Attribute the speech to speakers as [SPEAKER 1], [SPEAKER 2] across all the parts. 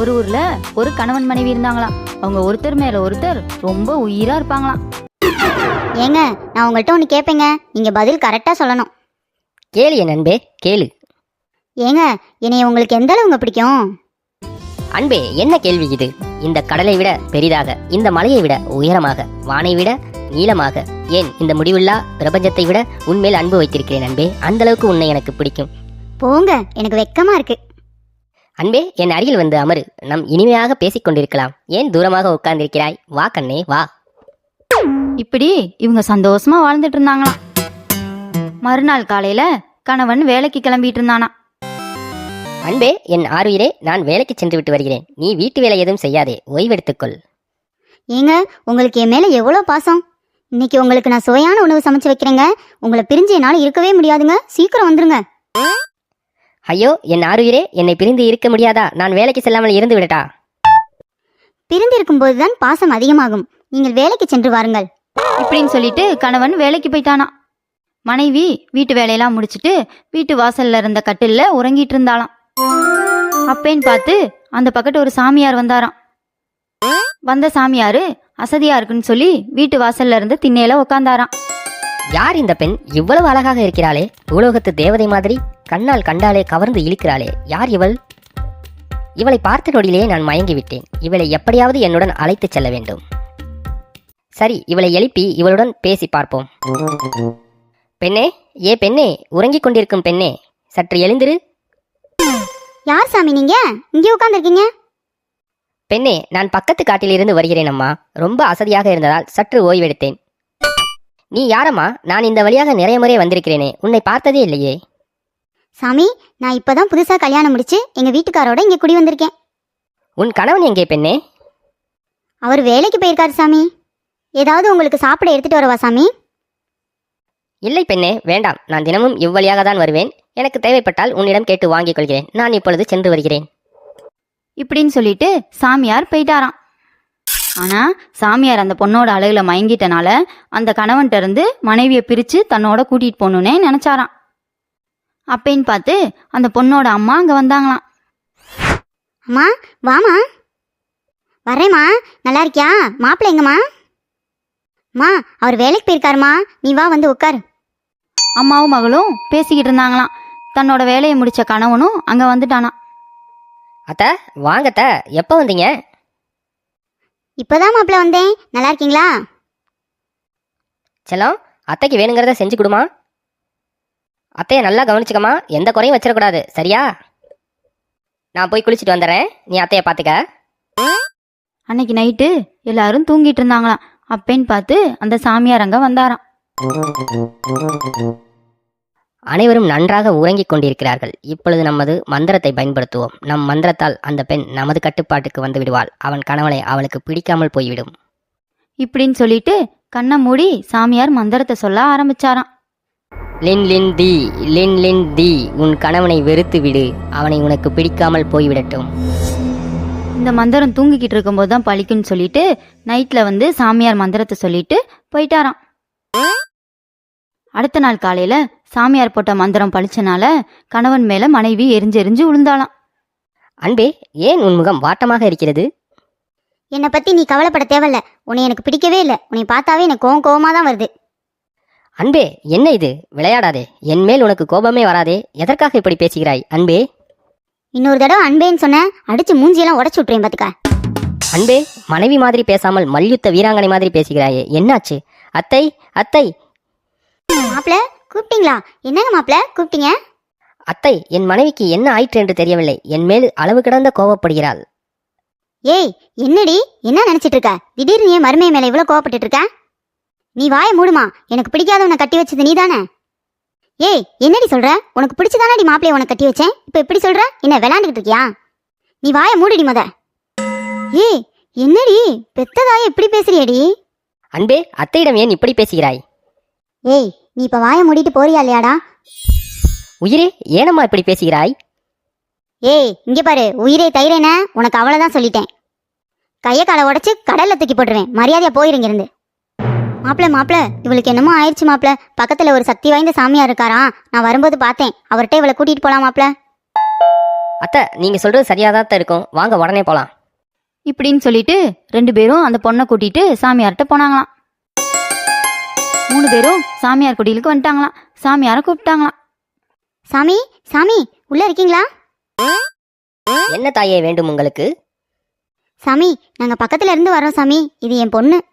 [SPEAKER 1] ஒரு ஊர்ல ஒரு கணவன் மனைவி இருந்தாங்களாம். அவங்க ஒருத்தர் மேல ஒருத்தர் ரொம்ப உயிரா இருப்பாங்களாம்.
[SPEAKER 2] ஏங்க நான் உங்கள்கிட்ட ஒன்று கேட்பேங்க நீங்க பதில் கரெக்டா சொல்லணும்.
[SPEAKER 3] கேளு என் அன்பே கேளு.
[SPEAKER 2] ஏங்க என்னைய உங்களுக்கு எந்த அளவுங்க பிடிக்கும்?
[SPEAKER 3] அன்பே என்ன கேள்வி இது? இந்த கடலை விட பெரிதாக இந்த மலையை விட உயரமாக வானை விட நீளமாக. ஏன் இந்த முடிவில்லா பிரபஞ்சத்தை விட உன்மேல் அன்பு வைத்திருக்கிறேன் அன்பே? அந்த அளவுக்கு உன்னை எனக்கு பிடிக்கும்.
[SPEAKER 2] போங்க எனக்கு வெக்கமா இருக்கு.
[SPEAKER 3] அன்பே என் அருகில் வந்து அமரு. நம் இனிமையாக பேசிக் கொண்டிருக்கலாம் ஏன் தூரமாக உட்கார்ந்திருக்கிறாய்? வா கண்ணே வா.
[SPEAKER 1] இப்படி இவங்க சந்தோஷமா வாழ்ந்துட்டு இருந்தாங்களாம் மறுநாள் காலையில கணவன் வேலைக்கு கிளம்பிட்டு இருந்தானா
[SPEAKER 3] அன்பே என் ஆறுயிரே நான் வேலைக்கு சென்று விட்டு வருகிறேன். நீ வீட்டு வேலை எதுவும் செய்யாதே. ஓய்வெடுத்துக்கொள்.
[SPEAKER 2] ஏங்க உங்களுக்கு என் மேல எவ்வளோ பாசம்? இன்னைக்கு உங்களுக்கு நான் சுவையான உணவு சமைச்சு வைக்கிறேங்க. உங்களை பிரிஞ்சு என்னால் இருக்கவே முடியாதுங்க. சீக்கிரம் வந்துருங்க.
[SPEAKER 3] ஐயோ என் ஆறுயிரே என்னை பிரிந்து இருக்க முடியாதா? நான் வேலைக்கு செல்லாமல் இருந்து விடட்டா?
[SPEAKER 2] பிரிந்து இருக்கும்போது தான் பாசம் அதிகமாகும். நீங்கள் வேலைக்கு சென்று வாருங்கள்.
[SPEAKER 1] இப்படின்னு சொல்லிட்டு கணவன் வேலைக்கு போயிட்டானா மனைவி வீட்டு வேலையெல்லாம் முடிச்சிட்டு வீட்டு வாசல்ல இருந்த கட்டில்ல உறங்கிட்டு இருந்தாளாம். அப்பேன்னு பார்த்து அந்த பக்கத்து ஒரு சாமியார் வந்தாராம். வந்த சாமியாரு அசதியா இருக்குன்னு சொல்லி வீட்டு வாசல்ல இருந்து திண்ணையில உக்காந்தாராம்.
[SPEAKER 3] யார் இந்த பெண்? இவ்வளவு அழகாக இருக்கிறாளே. பூலோகத்து தேவதை மாதிரி கண்ணால் கண்டாலே கவர்ந்து இழுக்கிறாளே. யார் இவள்? இவளை பார்த்த நொடியிலேயே நான் மயங்கி விட்டேன் இவளை எப்படியாவது என்னுடன் அழைத்துச் செல்ல வேண்டும். சரி இவளை எழுப்பி இவளுடன் பேசி பார்ப்போம். பெண்ணே ஏ பெண்ணே உறங்கிக் கொண்டிருக்கும் பெண்ணே சற்று எழுந்திரு.
[SPEAKER 2] யார் சாமி நீங்க? இங்கே உட்காந்துருக்கீங்க
[SPEAKER 3] பெண்ணே நான் பக்கத்து காட்டிலிருந்து வருகிறேன் அம்மா. ரொம்ப அசதியாக இருந்ததால் சற்று ஓய்வெடுத்தேன். நீ யாரம்மா? நான் இந்த வழியாக நிறைய முறை வந்திருக்கிறேனே. உன்னை பார்த்ததே இல்லையே.
[SPEAKER 2] சாமி நான் இப்பதான் புதுசா கல்யாணம் முடிச்சு எங்க வீட்டுக்காரோட இங்க குடி வந்திருக்கேன்.
[SPEAKER 3] உன் கணவன் எங்கே பெண்ணே?
[SPEAKER 2] அவர் வேலைக்கு போயிருக்காரு சாமி. ஏதாவது உங்களுக்கு சாப்பிட எடுத்துட்டு வரவா சாமி?
[SPEAKER 3] இல்லை பெண்ணே வேண்டாம். நான் தினமும் இவ்வழியாக தான் வருவேன். எனக்கு தேவைப்பட்டால் உன்னிடம் கேட்டு வாங்கிக் கொள்கிறேன். நான் இப்பொழுது சென்று வருகிறேன்.
[SPEAKER 1] இப்படின்னு சொல்லிட்டு சாமியார் போயிட்டாராம். ஆனா சாமியார் அந்த பொண்ணோட அழகுல மயங்கிட்டனால அந்த கணவன்கிட்ட இருந்து மனைவியை பிரிச்சு தன்னோட கூட்டிட்டு போகணுன்னே நினைச்சாராம். அப்பேன்னு பார்த்து அந்த பொண்ணோட அம்மா அங்க வந்தாங்களாம்.
[SPEAKER 2] அம்மா வாமா வரேம்மா நல்லா இருக்கியா? மாப்பிள்ளை எங்கம்மா? அம்மா அவர் வேலைக்கு போயிருக்காருமா நீ வா வந்து உட்காரு.
[SPEAKER 1] அம்மாவும் மகளும் பேசிக்கிட்டு இருந்தாங்களாம். தன்னோட வேலையை முடிச்ச கணவனும் அங்க வந்துட்டானா
[SPEAKER 3] அத்த வாங்கத்த எப்போ வந்தீங்க?
[SPEAKER 2] இப்பதான் மாப்பிள்ளை வந்தேன். நல்லா இருக்கீங்களா?
[SPEAKER 3] செல்லம் அத்தைக்கு வேணுங்கிறத செஞ்சு கொடுமா. அத்தையை நல்லா கவனிச்சுக்கமா எந்த குறையும் வச்சிடக்கூடாது. சரியா? நான் போய் குளிச்சுட்டு வந்துடுறேன். நீ அத்தையை பார்த்துக்க.
[SPEAKER 1] அன்னைக்கு நைட்டு எல்லாரும் தூங்கிட்டு இருந்தாங்களாம். அப்பேன்னு பார்த்து அந்த சாமியார் அங்க வந்தாராம்.
[SPEAKER 3] அனைவரும் நன்றாக உறங்கிக் கொண்டிருக்கிறார்கள். இப்பொழுது நமது மந்திரத்தை பயன்படுத்துவோம். நம் மந்திரத்தால் அந்த பெண் நமது கட்டுப்பாட்டுக்கு வந்து விடுவாள். அவன் கணவனை அவளுக்கு பிடிக்காமல் போய்விடும்.
[SPEAKER 1] இப்படின்னு சொல்லிட்டு கண்ணை மூடி சாமியார் மந்திரத்தை சொல்ல ஆரம்பிச்சாராம்.
[SPEAKER 3] லின் லின் தி. லின் லின் தி. உன் கணவனை வெறுத்து விடு. அவனை உனக்கு பிடிக்காமல் போய்விடட்டும்.
[SPEAKER 1] இந்த மந்திரம் தூங்கிக்கிட்டு இருக்கும்போது தான் பழிக்குன்னு சொல்லிட்டு நைட்ல வந்து சாமியார் மந்திரத்தை சொல்லிட்டு போயிட்டாராம். அடுத்த நாள் காலையில சாமியார் போட்ட மந்திரம் பழிச்சனால கணவன் மேல மனைவி எரிஞ்சு எரிஞ்சு விழுந்தாளாம்.
[SPEAKER 3] அன்பே ஏன் உன் முகம் வாட்டமாக இருக்கிறது?
[SPEAKER 2] என்னை பத்தி நீ கவலைப்பட தேவையில்ல. உன்னை எனக்கு பிடிக்கவே இல்லை. உன்னை பார்த்தாவே எனக்கு கோவம் கோவமா தான் வருது.
[SPEAKER 3] அன்பே என்ன இது? விளையாடாதே. என் மேல் உனக்கு கோபமே வராதே. எதற்காக இப்படி பேசுகிறாய் அன்பே?
[SPEAKER 2] இன்னொரு தடவை அன்பேன்னு சொன்ன அடிச்சு மூஞ்சியெல்லாம் உடச்சு விட்டுறேன் பாத்துக்க.
[SPEAKER 3] அன்பே மனைவி மாதிரி பேசாமல் மல்யுத்த வீராங்கனை மாதிரி பேசுகிறாயே. என்னாச்சு? அத்தை அத்தை!
[SPEAKER 2] மாப்பிள்ள கூப்பிட்டீங்களா? என்னங்க மாப்பிள்ள கூப்பிட்டீங்க?
[SPEAKER 3] அத்தை என் மனைவிக்கு என்ன ஆயிற்று என்று தெரியவில்லை. என் மேல் அளவு கிடந்த கோபப்படுகிறாள்.
[SPEAKER 2] ஏய் என்னடி? என்ன நினைச்சிட்டு இருக்க திடீர்னு ஏன் மருமை மேல இவ்வளவு கோவப்பட்டுட்டு இருக்க நீ வாயை மூடுமா? எனக்கு பிடிக்காதவனை கட்டி வச்சது நீதானே? ஏய் என்னடி சொல்ற? உனக்கு பிடிச்சதானடி மாப்பிளைய உனக்கு கட்டி வச்சேன்? இப்ப எப்படி சொல்ற? என்ன விளையாண்டுகிட்டு இருக்கியா? நீ வாயை மூடுடி முத. ஏய் என்னடி? பெத்ததாய இப்படி பேசுறியடி?
[SPEAKER 3] அன்பே அத்தையிடம் ஏன் இப்படி பேசுகிறாய்?
[SPEAKER 2] ஏய் நீ இப்ப வாயை மூடிட்டு போறியா இல்லையாடா?
[SPEAKER 3] உயிரே ஏனம்மா இப்படி பேசுகிறாய்?
[SPEAKER 2] ஏய் இங்க பாரு உயிரே தயிரேன உனக்கு அவ்வளவுதான் சொல்லிட்டேன். கைய காலை உடைச்சு கடல்ல தூக்கி போட்டுருவேன். மரியாதையா போயிருங்க இருந்து மாப்பிள மாப்பிள இவளுக்கு என்னமோ ஆயிடுச்சு மாப்பிள. பக்கத்துல ஒரு சக்தி வாய்ந்த சாமியார் இருக்காராம் நான் வரும்போது பார்த்தேன். அவர்கிட்ட இவளை கூட்டிட்டு போலாம் மாப்பிள.
[SPEAKER 3] அத்தை நீங்க சொல்றது சரியாதான் இருக்கும். வாங்க உடனே போலாம்.
[SPEAKER 1] இப்படின்னு சொல்லிட்டு ரெண்டு பேரும் அந்த பொண்ணை கூட்டிட்டு சாமியார்கிட்ட போனாங்களாம். மூணு பேரும் சாமியார் குடிலுக்கு வந்துட்டாங்களாம். சாமியாரை கூப்பிட்டாங்களாம்.
[SPEAKER 2] சாமி சாமி உள்ள இருக்கீங்களா?
[SPEAKER 3] என்ன தாயே வேண்டும் உங்களுக்கு?
[SPEAKER 2] சாமி நாங்க பக்கத்துல இருந்து வரோம் சாமி. இது என் பொண்ணு.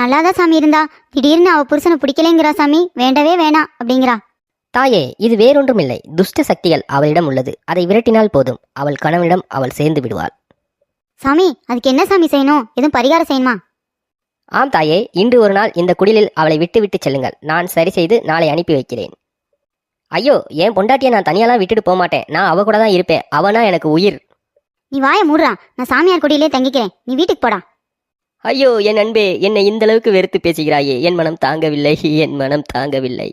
[SPEAKER 2] நல்லாதான் சாமி இருந்தா. திடீர்னு அவ புருஷனை பிடிக்கலைங்கிறா சாமி. வேண்டவே வேணாம் அப்படிங்கிறா.
[SPEAKER 3] தாயே இது வேறொன்றுமில்லை. துஷ்ட சக்திகள் அவளிடம் உள்ளது. அதை விரட்டினால் போதும். அவள் கணவனிடம் அவள் சேர்ந்து விடுவாள்.
[SPEAKER 2] சாமி அதுக்கு என்ன சாமி செய்யணும்? எதுவும் பரிகாரம் செய்யணுமா?
[SPEAKER 3] ஆம் தாயே இன்று ஒரு நாள் இந்த குடிலில் அவளை விட்டு விட்டு செல்லுங்கள். நான் சரி செய்து நாளை அனுப்பி வைக்கிறேன். ஐயோ என் பொண்டாட்டியை நான் தனியாலாம் விட்டுட்டு போக மாட்டேன். நான் அவ கூட தான் இருப்பேன். அவனா எனக்கு உயிர்.
[SPEAKER 2] நீ வாயை மூடுறா. நான் சாமியார் குடியிலே தங்கிக்கிறேன். நீ வீட்டுக்கு போடா.
[SPEAKER 3] ஐயோ என் அன்பே என்னை இந்த அளவுக்கு வெறுத்து பேசுகிறாயே. என் மனம் தாங்கவில்லை. என் மனம் தாங்கவில்லை.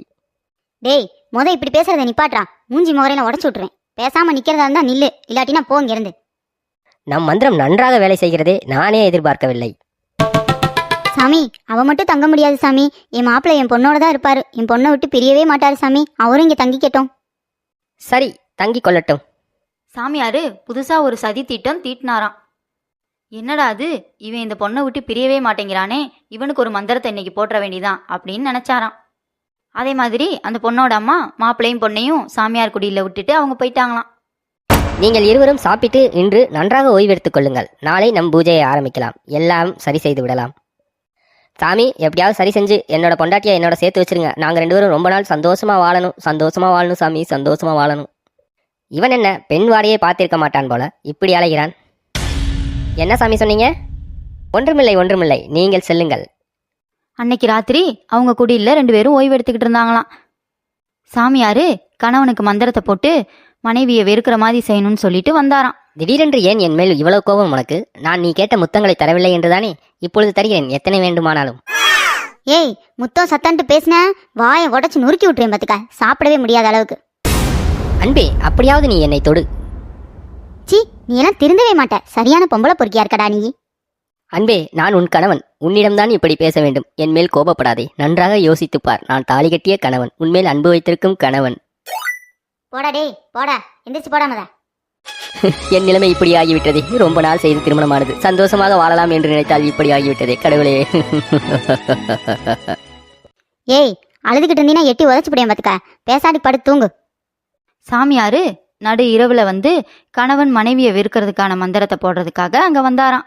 [SPEAKER 2] டேய் முத இப்படி பேசுறத நிப்பாட்றா மூஞ்சி முகரையில உடச்சு விட்டுறேன். பேசாம நிக்கிறதா இருந்தா நில்லு. இல்லாட்டினா போ இங்க இருந்து
[SPEAKER 3] நம் மந்திரம் நன்றாக வேலை செய்கிறதே நானே எதிர்பார்க்கவில்லை.
[SPEAKER 2] சாமி அவ மட்டும் தங்க முடியாது சாமி. என் மாப்பிள்ளை என் பொண்ணோட தான் இருப்பாரு. என் பொண்ணை விட்டு பிரியவே மாட்டாரு சாமி. அவரும் இங்க தங்கிக்கட்டும்.
[SPEAKER 3] சரி தங்கிக் கொள்ளட்டும்.
[SPEAKER 1] சாமியாரு புதுசா ஒரு சதி திட்டம் தீட்டினாராம். என்னடா அது? இவன் இந்த பொண்ணை விட்டு பிரியவே மாட்டேங்கிறானே. இவனுக்கு ஒரு மந்திரத்தை இன்னைக்கு போட்டுற வேண்டியதான் அப்படின்னு நினைச்சாராம். அதே மாதிரி அந்த பொண்ணோட அம்மா மாப்பிள்ளையும் பொண்ணையும் சாமியார் குடியில விட்டுட்டு அவங்க போயிட்டாங்களாம்.
[SPEAKER 3] நீங்கள் இருவரும் சாப்பிட்டு இன்று நன்றாக ஓய்வெடுத்துக் கொள்ளுங்கள். நாளை நம் பூஜையை ஆரம்பிக்கலாம். எல்லாம் சரி செய்து விடலாம். சாமி எப்படியாவது சரி செஞ்சு என்னோட பொண்டாட்டியை என்னோட சேர்த்து வச்சிருங்க. நாங்கள் ரெண்டு பேரும் ரொம்ப நாள் சந்தோஷமா வாழணும். சந்தோஷமா வாழணும் சாமி சந்தோஷமா வாழணும். இவன் என்ன பெண் வாடையே பார்த்திருக்க மாட்டான் போல. இப்படி அலைகிறான். என்ன சாமி சொன்னீங்க? ஒன்றுமில்லை ஒன்றுமில்லை. நீங்கள் செல்லுங்கள்.
[SPEAKER 1] அன்னைக்கு ராத்திரி அவங்க குடியில ரெண்டு பேரும் ஓய்வு எடுத்துக்கிட்டு இருந்தாங்களாம். சாமியாரு கணவனுக்கு மந்திரத்தை போட்டு மனைவியை வெறுக்கிற மாதிரி செய்யணும்னு சொல்லிட்டு வந்தாராம்.
[SPEAKER 3] திடீரென்று ஏன் என் மேல் இவ்வளவு கோபம் உனக்கு? நான் நீ கேட்ட முத்தங்களை தரவில்லை என்றுதானே இப்பொழுது தருகிறேன் எத்தனை வேண்டுமானாலும்.
[SPEAKER 2] ஏய் முத்தம் சத்தான்ட்டு பேசின வாயை உடச்சு நுறுக்கி விட்டுறேன் பாத்துக்க. சாப்பிடவே முடியாத அளவுக்கு.
[SPEAKER 3] அன்பே அப்படியாவது நீ என்னை தொடு.
[SPEAKER 2] சி நீ எல்லாம் திருந்தவே மாட்ட. சரியான பொம்பளை பொறுக்கியா இருக்கடா நீ?
[SPEAKER 3] அன்பே நான் உன் கணவன். உன்னிடம்தான் இப்படி பேச வேண்டும். என் மேல் கோபப்படாதே. நன்றாக யோசித்துப் பார். நான் தாலி கட்டிய கணவன். உன்மேல் அன்பு வைத்திருக்கும் கணவன்.
[SPEAKER 2] போடா டேய் போடா. எந்திரிச்சு போடா மத
[SPEAKER 3] என் நிலைமை இப்படி ஆகிவிட்டதே ரொம்ப நாள் செய்து திருமணமானது. சந்தோஷமாக வாழலாம் என்று நினைத்தால் இப்படி ஆகிவிட்டதே கடவுளே.
[SPEAKER 2] ஏய் அழுதுகிட்டு இருந்தீங்கன்னா எட்டி உதச்சு போடியேன் பாத்துக்க. பேசாடி படுத்து தூங்கு.
[SPEAKER 1] சாமியாரு நடு இரவுல வந்து கணவன் மனைவியை வெறுக்கிறதுக்கான மந்திரத்தை போடுறதுக்காக அங்க வந்தாராம்.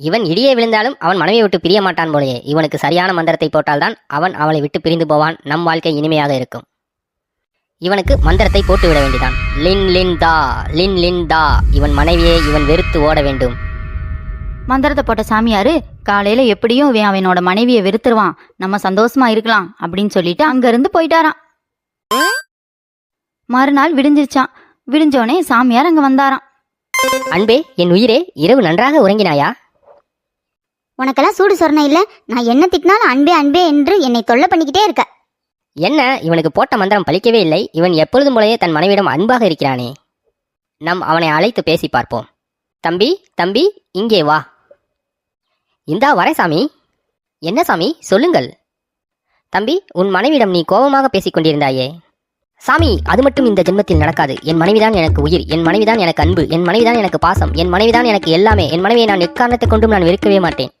[SPEAKER 3] இவன் இடியே விழுந்தாலும் அவன் மனைவியை விட்டு பிரிய மாட்டான் போலயே. இவனுக்கு சரியான மந்திரத்தை போட்டால்தான் அவன் அவளை விட்டு பிரிந்து போவான். நம் வாழ்க்கை இனிமையாக இருக்கும். இவனுக்கு மந்திரத்தை போட்டு விட வேண்டிதான். லின் லின் தா லின் லின் தா. இவன் மனைவியை இவன் வெறுத்து ஓட வேண்டும்.
[SPEAKER 1] மந்திரத்தை போட்ட சாமியாரு காலையில எப்படியும் இவன் அவனோட மனைவியை வெறுத்துருவான். நம்ம சந்தோஷமா இருக்கலாம் அப்படின்னு சொல்லிட்டு அங்க இருந்து போயிட்டாராம். மறுநாள் விடிஞ்சிருச்சான் விடிஞ்சோடனே சாமியார் அங்க வந்தாராம்.
[SPEAKER 3] அன்பே என் உயிரே இரவு நன்றாக உறங்கினாயா?
[SPEAKER 2] உனக்கெல்லாம் சூடு சொரணை இல்ல. நான் என்ன திட்டினாலும் அன்பே அன்பே என்று என்னை தொல்லை பண்ணிக்கிட்டே இருக்க.
[SPEAKER 3] என்ன இவனுக்கு போட்ட மந்திரம் பலிக்கவே இல்லை. இவன் எப்பொழுதும் போலவே தன் மனைவியிடம் அன்பாக இருக்கிறானே. நம் அவனை அழைத்து பேசி பார்ப்போம். தம்பி தம்பி இங்கே வா. இந்தா வரே சாமி. என்ன சாமி சொல்லுங்கள். தம்பி உன் மனைவியிடம் நீ கோபமாக பேசிக் கொண்டிருந்தாயே. சாமி அது மட்டும் இந்த ஜென்மத்தில் நடக்காது. என் மனைவிதான் எனக்கு உயிர் என் மனைவிதான் எனக்கு அன்பு என் மனைவிதான் எனக்கு பாசம் என் மனைவிதான் எனக்கு எல்லாமே என் மனைவியை நான் எக்காரணத்தை கொண்டும் நான் வெறுக்கவே மாட்டேன்.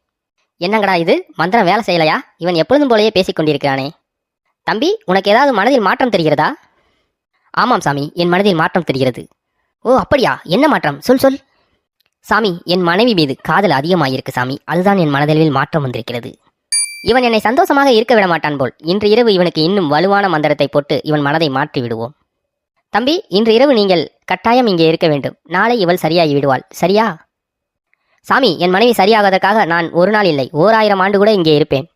[SPEAKER 3] என்னங்கடா இது? மந்திரம் வேலை செய்யலையா? இவன் எப்பொழுதும் போலவே பேசிக் கொண்டிருக்கிறானே. தம்பி உனக்கு ஏதாவது மனதில் மாற்றம் தெரிகிறதா? ஆமாம் சாமி என் மனதில் மாற்றம் தெரிகிறது. ஓ அப்படியா? என்ன மாற்றம்? சொல் சொல். சாமி என் மனைவி மீது காதல் அதிகமாயிருக்கு சாமி. அதுதான் என் மனதளவில் மாற்றம் வந்திருக்கிறது. இவன் என்னை சந்தோஷமாக இருக்க விட மாட்டான் போல். இன்று இரவு இவனுக்கு இன்னும் வலுவான மந்திரத்தை போட்டு இவன் மனதை மாற்றி விடுவோம். தம்பி இன்று இரவு நீங்கள் கட்டாயம் இங்கே இருக்க வேண்டும். நாளை இவள் சரியாகி விடுவாள். சரியா? சாமி என் மனைவி சரியாகாதற்காக நான் ஒரு நாள் இல்லை. ஓர் ஆயிரம் ஆண்டு கூட இங்கே இருப்பேன்.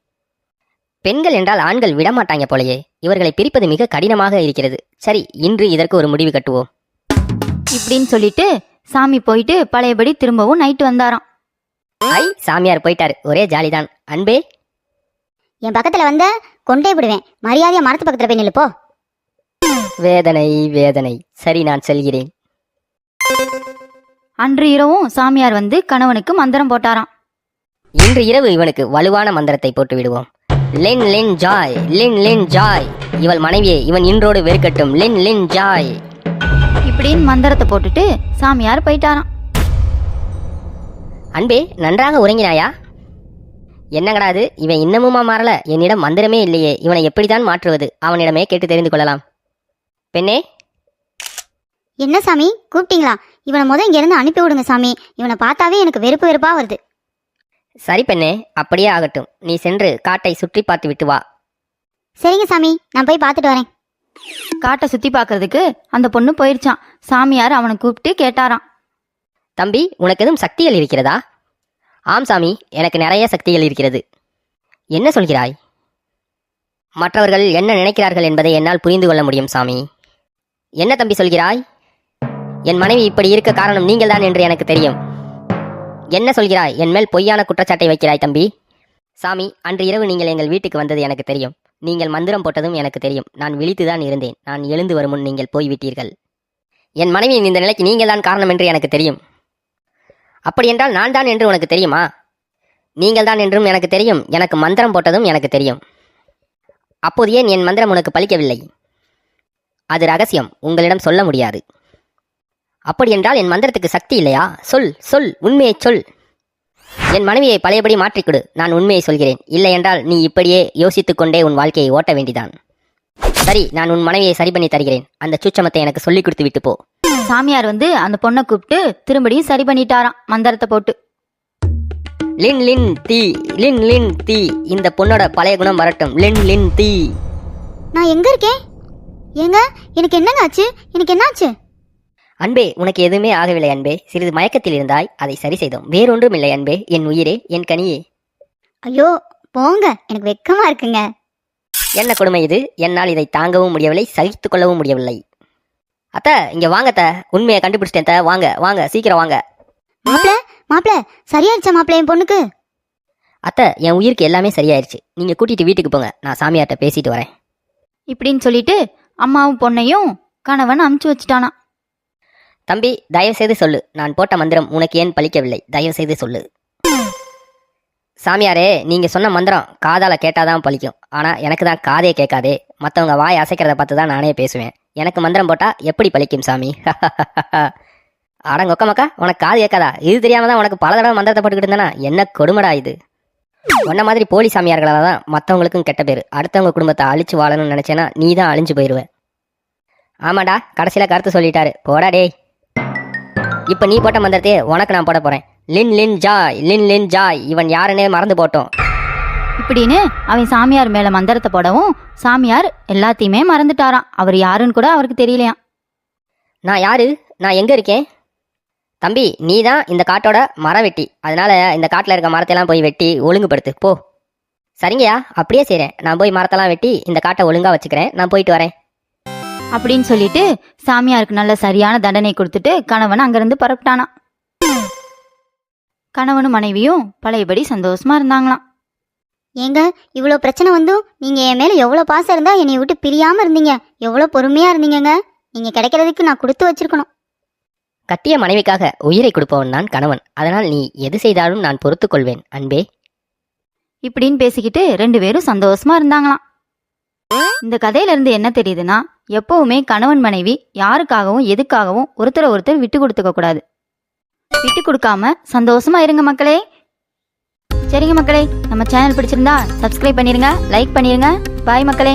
[SPEAKER 3] பெண்கள் என்றால் ஆண்கள் விடமாட்டாங்க போலயே. இவர்களை பிரிப்பது மிக கடினமாக இருக்கிறது. சரி இன்று இதற்கு ஒரு முடிவு கட்டுவோம்.
[SPEAKER 1] இப்படின்னு சொல்லிட்டு சாமி போயிட்டு பழையபடி திரும்பவும் நைட்டு வந்தாராம்.
[SPEAKER 3] ஐ சாமியார் போயிட்டாரு. ஒரே ஜாலிதான். அன்பே.
[SPEAKER 2] என் பக்கத்துல வந்த கொண்டே விடுவேன். மரியாதையா மரத்து பக்கத்துல போய் நில்லு போ.
[SPEAKER 3] வேதனை வேதனை. சரி நான் செல்கிறேன்.
[SPEAKER 1] அன்று இரவும் சாமியார் வந்து கணவனுக்கு மந்திரம் போட்டாராம்.
[SPEAKER 3] இன்று இரவு இவனுக்கு வலுவான மந்திரத்தை போட்டு விடுவோம். லின் லின் ஜாய் லின் லின் ஜாய். இவள் மனைவியை இவன் இன்றோடு வெறுக்கட்டும். லின் லின் ஜாய்.
[SPEAKER 1] இப்படின்னு மந்திரத்தை போட்டுட்டு சாமியார் போயிட்டாராம்.
[SPEAKER 3] அன்பே நன்றாக உறங்கினாயா? என்னங்கடா அது? இவன் இன்னமுமா மாறல? என்னிடம் மந்திரமே இல்லையே. இவனை எப்படித்தான் மாற்றுவது? அவனிடமே கேட்டு தெரிந்து கொள்ளலாம். பெண்ணே.
[SPEAKER 2] என்ன சாமி? கூப்பிட்டீங்களா? இவனை முத இங்க இருந்து அனுப்பி விடுங்க சாமி. இவனை பார்த்தாவே எனக்கு வெறுப்பு வெறுப்பா வருது.
[SPEAKER 3] சரி பெண்ணே அப்படியே ஆகட்டும். நீ சென்று காட்டை சுற்றி பார்த்து விட்டு வா.
[SPEAKER 2] சரிங்க சாமி நான் போய் பார்த்துட்டு வரேன்.
[SPEAKER 1] காட்டை சுத்தி பார்க்கறதுக்கு அந்த பொண்ணு போயிருச்சான் சாமியார் அவனை கூப்பிட்டு கேட்டாராம்.
[SPEAKER 3] தம்பி உனக்கு எதுவும் சக்திகள் இருக்கிறதா? ஆம் சாமி எனக்கு நிறைய சக்திகள் இருக்கிறது. என்ன சொல்கிறாய்? மற்றவர்கள் என்ன நினைக்கிறார்கள் என்பதை என்னால் புரிந்து கொள்ள முடியும் சாமி. என்ன தம்பி சொல்கிறாய்? என் மனைவி இப்படி இருக்க காரணம் நீங்கள்தான் என்று எனக்கு தெரியும். என்ன சொல்கிறாய்? என் மேல் பொய்யான குற்றச்சாட்டை வைக்கிறாய் தம்பி. சாமி அன்று இரவு நீங்கள் எங்கள் வீட்டுக்கு வந்தது எனக்கு தெரியும். நீங்கள் மந்திரம் போட்டதும் எனக்கு தெரியும். நான் விழித்துதான் இருந்தேன். நான் எழுந்து வரும் முன் நீங்கள் போய்விட்டீர்கள். என் மனைவியின் இந்த நிலைக்கு நீங்கள் தான் காரணம் என்று எனக்கு தெரியும். அப்படியென்றால் நான் தான் என்று உனக்கு தெரியுமா? நீங்கள் தான் என்றும் எனக்கு தெரியும். எனக்கு மந்திரம் போட்டதும் எனக்கு தெரியும். அப்போது ஏன் என் மந்திரம் உனக்கு பலிக்கவில்லை? அது ரகசியம். உங்களிடம் சொல்ல முடியாது. அப்படியென்றால் என் மந்திரத்துக்கு சக்தி இல்லையா? சொல் சொல் உண்மையை சொல். என் மனைவியை பழையபடி மாற்றிக்கொடு. நான் உண்மையை சொல்கிறேன். இல்லை என்றால் நீ இப்படியே யோசித்துக் கொண்டே உன் வாழ்க்கையை ஓட்ட வேண்டிதான். சரி நான் உன் மனைவியை சரி பண்ணி தருகிறேன். அந்த சூச்சமத்தை எனக்கு சொல்லிக் கொடுத்து விட்டு போ.
[SPEAKER 1] சாமியார் வந்து அந்த பொண்ணை கூப்பிட்டு திரும்படியும் சரி பண்ணிட்டாராம் மந்திரத்தை போட்டு.
[SPEAKER 3] லின் லின் தீ லின் லின் தீ. இந்த பொண்ணோட பழைய குணம் வரட்டும். லின் லின் தீ.
[SPEAKER 2] நான் எங்க இருக்கேன்? ஏங்க எனக்கு என்னங்க ஆச்சு? எனக்கு என்னாச்சு?
[SPEAKER 3] அன்பே உனக்கு எதுவுமே ஆகவில்லை அன்பே. சிறிது மயக்கத்தில் இருந்தாய் அதை சரி செய்தோம். வேறொன்றும் இல்லை அன்பே என் உயிரே என் கனியே.
[SPEAKER 2] ஐயோ போங்க. எனக்கு வெக்கமா இருக்குங்க.
[SPEAKER 3] என்ன கொடுமை இது? என்னால் இதை தாங்கவும் முடியவில்லை சகித்துக் கொள்ளவும் முடியவில்லை. அத்த இங்க வாங்க அத்த. உண்மையை கண்டுபிடிச்சிட்டேன். வாங்க வாங்க சீக்கிரம் வாங்க.
[SPEAKER 2] மாப்பிள மாப்பிள சரியாயிடுச்சா மாப்பிள என் பொண்ணுக்கு?
[SPEAKER 3] அத்தை என் உயிருக்கு எல்லாமே சரியாயிருச்சு நீங்க கூட்டிட்டு வீட்டுக்கு போங்க. நான் சாமியார்ட்ட பேசிட்டு வரேன்.
[SPEAKER 1] இப்படின்னு சொல்லிட்டு அம்மாவும் பொண்ணையும் கணவன் அமுச்சு வச்சுட்டானாம்.
[SPEAKER 3] தம்பி தயவு செய்து சொல்லு. நான் போட்ட மந்திரம் உனக்கு ஏன் பலிக்கவில்லை தயவு செய்து சொல்லு. சாமியாரே நீங்க சொன்ன மந்திரம் காதால கேட்டாதான் பலிக்கும் ஆனா எனக்கு தான் காதே கேட்காதே. மற்றவங்க வாய் அசைக்கிறத பார்த்து தான் நானே பேசுவேன். எனக்கு மந்திரம் போட்டா எப்படி பலிக்கும் சாமி? அடங்க மக்கா உனக்கு காது கேட்காதா? இது தெரியாம தான் உனக்கு பல தடவை மந்திரத்தை போட்டுக்கிட்டு இருந்தானா? என்ன கொடுமடா இது? உன்ன மாதிரி போலி சாமியார்களால தான் மற்றவங்களுக்கும் கெட்ட பேர். அடுத்தவங்க குடும்பத்தை அழிச்சு வாழணும்னு நினைச்சேன்னா நீ தான் அழிஞ்சு போயிடுவேன் ஆமாடா கடைசியில கருத்து சொல்லிட்டாரு. போடா டேய். இப்ப நீ போட்ட மந்திரத்தையே உனக்கு நான் போட போறேன். லின் லின் ஜாய் லின் லின் ஜாய். இவன் யாருன்னே மறந்து போட்டோம்.
[SPEAKER 1] இப்படின்னு அவன் சாமியார் மேல மந்திரத்தை போடவும் சாமியார் எல்லாத்தையுமே மறந்துட்டாராம். அவர் யாருன்னு கூட அவருக்கு தெரியலையாம்.
[SPEAKER 3] நான் யாரு? நான் எங்க இருக்கேன்? தம்பி நீ தான் இந்த காட்டோட மரம் வெட்டி. அதனால இந்த காட்டில் இருக்க மரத்தையெல்லாம் போய் வெட்டி ஒழுங்குபடுத்து. போ. சரிங்கய்யா அப்படியே செய்கிறேன் நான் போய் மரத்தெல்லாம் வெட்டி இந்த காட்டை ஒழுங்கா வச்சுக்கிறேன். நான் போயிட்டு வரேன்.
[SPEAKER 1] அப்படின்னு சொல்லிட்டு சாமியாருக்கு நல்ல சரியான தண்டனை கொடுத்துட்டு கணவன் அங்கிருந்து பரப்பிட்டானாம் கணவனும் மனைவியும் பழையபடி சந்தோஷமா இருந்தாங்களாம்.
[SPEAKER 2] ஏங்க இவ்வளோ பிரச்சனை வந்தும் நீங்க என் மேல எவ்வளோ பாசம் இருந்தா என்னை விட்டு பிரியாம இருந்தீங்க? எவ்வளோ பொறுமையா இருந்தீங்கங்க? நீங்க கிடைக்கிறதுக்கு நான் கொடுத்து வச்சிருக்கணும்.
[SPEAKER 3] கட்டிய மனைவிக்காக உயிரை கொடுப்பவன் நான் கணவன். அதனால் நீ எது செய்தாலும் நான் பொறுத்துக் கொள்வேன் அன்பே.
[SPEAKER 1] இப்படின்னு பேசிக்கிட்டு ரெண்டு பேரும் சந்தோஷமா இருந்தாங்களாம். இந்த கதையில இருந்து என்ன தெரியுதுன்னா எப்பவுமே கணவன் மனைவி யாருக்காகவும் எதுக்காகவும் ஒருத்தரை ஒருத்தர் விட்டு கொடுத்துக்க கூடாது. விட்டு கொடுக்காம சந்தோஷமா இருங்க மக்களே. சரிங்க மக்களே நம்ம சேனல் பிடிச்சிருந்தா சப்ஸ்கிரைப் பண்ணிருங்க லைக் பண்ணிருங்க. பாய் மக்களே.